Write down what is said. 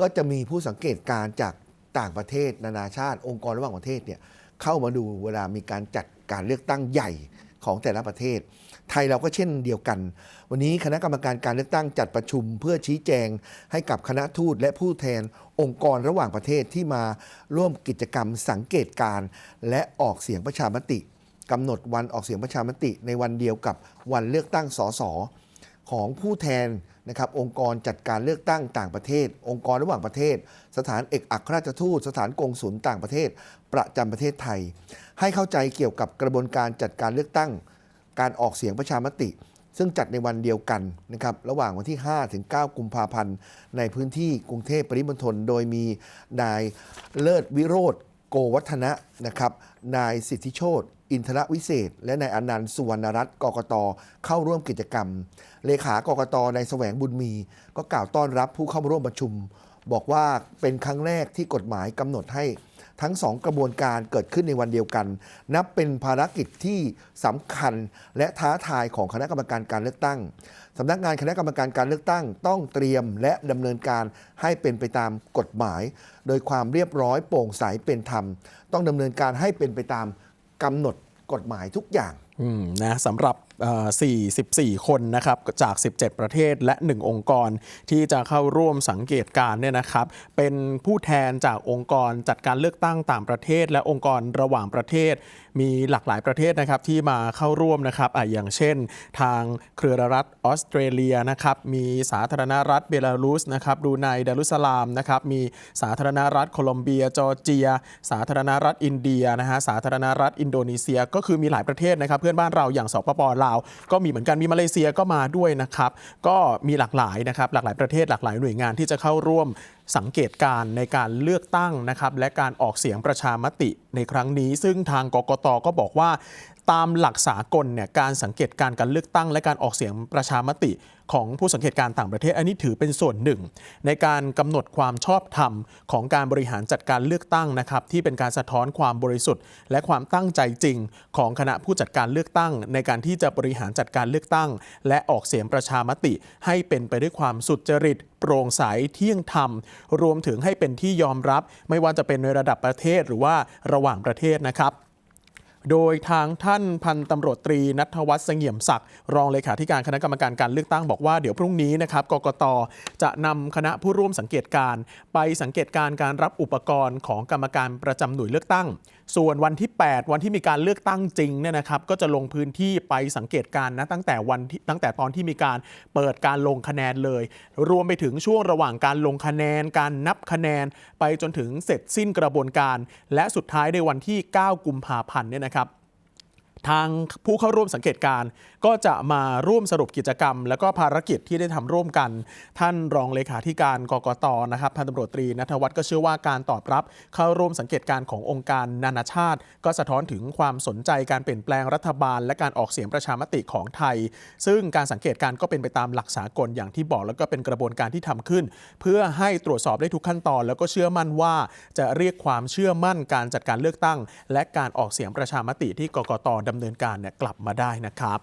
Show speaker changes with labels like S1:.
S1: ก็จะมีผู้สังเกตการณ์จากต่างประเทศ นานาชาติ องค์กรระหว่างประเทศเนี่ยเข้ามาดูเวลามีการจัดการเลือกตั้งใหญ่ของแต่ละประเทศ ไทยเราก็เช่นเดียวกัน วันนี้คณะกรรมการการเลือกตั้งจัดประชุม เพื่อชี้แจงให้กับคณะทูตและผู้แทนองค์กรระหว่างประเทศที่มาร่วมกิจกรรมสังเกตการณ์และออกเสียงประชามติกำหนดวันออกเสียงประชามติในวันเดียวกับวันเลือกตั้งสส ของผู้แทนนะครับองค์กรจัดการเลือกตั้งต่างประเทศ องค์กรระหว่างประเทศ สถานเอกอัครราชทูต สถานกงสุลต่างประเทศ ประจำประเทศไทย ให้เข้าใจเกี่ยวกับกระบวนการจัดการเลือกตั้ง การออกเสียงประชามติ ซึ่งจัดในวันเดียวกันนะครับระหว่างวันที่ 5 ถึง 9 กุมภาพันธ์ ในพื้นที่กรุงเทพปริมณฑลโดยมีนายเลิศวิโรธ โกวัฒนะนะครับ นายสิทธิโชตอินทรวิเศษ และนายอนันต์สุวรรณรัตน์กกตเข้าร่วมกิจกรรม เลขากกตนายแสวงบุญมี ก็กล่าวต้อนรับผู้เข้าร่วมประชุม บอกว่าเป็นครั้งแรกที่กฎหมายกำหนดให้ ทั้งสองกระบวนการเกิดขึ้นในวันเดียวกัน นับเป็นภารกิจที่สำคัญและท้าทายของคณะกรรมการการเลือกตั้งสำนักงานคณะกรรมการการเลือกตั้งต้องเตรียมและดำเนินการให้เป็นไปตามกฎหมาย โดยความเรียบร้อยโปร่งใสเป็นธรรม ต้องดำเนินการให้เป็นไปตามกำหนดกฎหมายทุกอย่าง
S2: นะสำหรับ 44 คนนะครับจาก 17 ประเทศและ 1 องค์กรที่จะเข้าร่วมสังเกตการณ์เนี่ยนะครับ เป็นผู้แทนจากองค์กรจัดการเลือกตั้งต่างประเทศ และองค์กรระหว่างประเทศ มีหลากหลายประเทศนะครับที่มาเข้าร่วมนะครับออย่างเช่น ทางเครือรัฐออสเตรเลียนะครับมีสาธารณรัฐเบลารุสนะครับบรูไนดารุสลามนะครับมีสาธารณรัฐโคลอมเบียจอร์เจีย สาธารณรัฐอินเดียนะฮะสาธารณรัฐอินโดนีเซีย ก็คือมีหลายประเทศนะครับพื่อนบ้านเราอย่างสปปลาว ก็มีเหมือนกันมีมาเลเซียก็มาด้วยนะครับ ก็มีหลากหลายนะครับหลากหลายประเทศหลากหลายหน่วยงานที่จะเข้าร่วมสังเกตการในการเลือกตั้งนะครับและการออกเสียงประชามติในครั้งนี้ ซึ่งทางกกตก็บอกว่า ตามหลักสากลเนี่ยการสังเกตการการเลือกตั้ง และการออกเสียงประชามติของผู้สังเกตการต่างประเทศ อันนี้ถือเป็นส่วนหนึ่ง ในการกำหนดความชอบธรรมของการบริหารจัดการเลือกตั้งนะครับที่เป็นการสะท้อนความบริสุทธิ์ และความตั้งใจจริง ของคณะผู้จัดการเลือกตั้ง ในการที่จะบริหารจัดการเลือกตั้ง และออกเสียงประชามติ ให้เป็นไปด้วยความสุจริตโปร่งใสเที่ยงธรรม รวมถึงให้เป็นที่ยอมรับ ไม่ว่าจะเป็นในระดับประเทศหรือว่าระหว่างประเทศนะครับ โดยทางท่านพันตำรวจตรีนัทวัฒน์เสงี่ยมศักดิ์รองเลขาธิการคณะกรรมการการเลือกตั้งบอกว่าเดี๋ยวพรุ่งนี้นะครับกกตจะนำคณะผู้ร่วมสังเกตการ ไปสังเกตการณ์การรับอุปกรณ์ของกรรมการประจำหน่วยเลือกตั้ง ส่วนวันที่ 8 วันที่มีการเลือกตั้งจริงเนี่ยนะครับก็จะลงพื้นที่ไปสังเกตการณ์นะตั้งแต่วันที่ตั้งแต่ตอนที่มีการเปิดการลงคะแนนเลย รวมไปถึงช่วงระหว่างการลงคะแนน การนับคะแนน ไปจนถึงเสร็จสิ้นกระบวนการ และสุดท้ายในวันที่ 9 กุมภาพันธ์เนี่ยนะครับ ทางผู้เข้าร่วมสังเกตการ ก็จะมาร่วมสรุปกิจกรรม และก็ภารกิจที่ได้ทำร่วมกัน ท่านรองเลขาธิการกกตนะครับพันตำรวจตรีนัทวัฒน์ก็เชื่อว่าการตอบรับ เข้าร่วมสังเกตการขององค์การนานาชาติ ก็สะท้อนถึงความสนใจการเปลี่ยนแปลงรัฐบาล และการออกเสียงประชามติของไทย ซึ่งการสังเกตการก็เป็นไปตามหลักสากลอย่างที่บอกแล้วก็เป็นกระบวนการที่ทำขึ้น เพื่อให้ตรวจสอบได้ทุกขั้นตอน แล้วก็เชื่อมั่นว่า จะเรียกความเชื่อมั่นการจัดการเลือกตั้ง และการออกเสียงประชามติที่กกตดำเนินการเนี่ยกลับมาได้นะครับ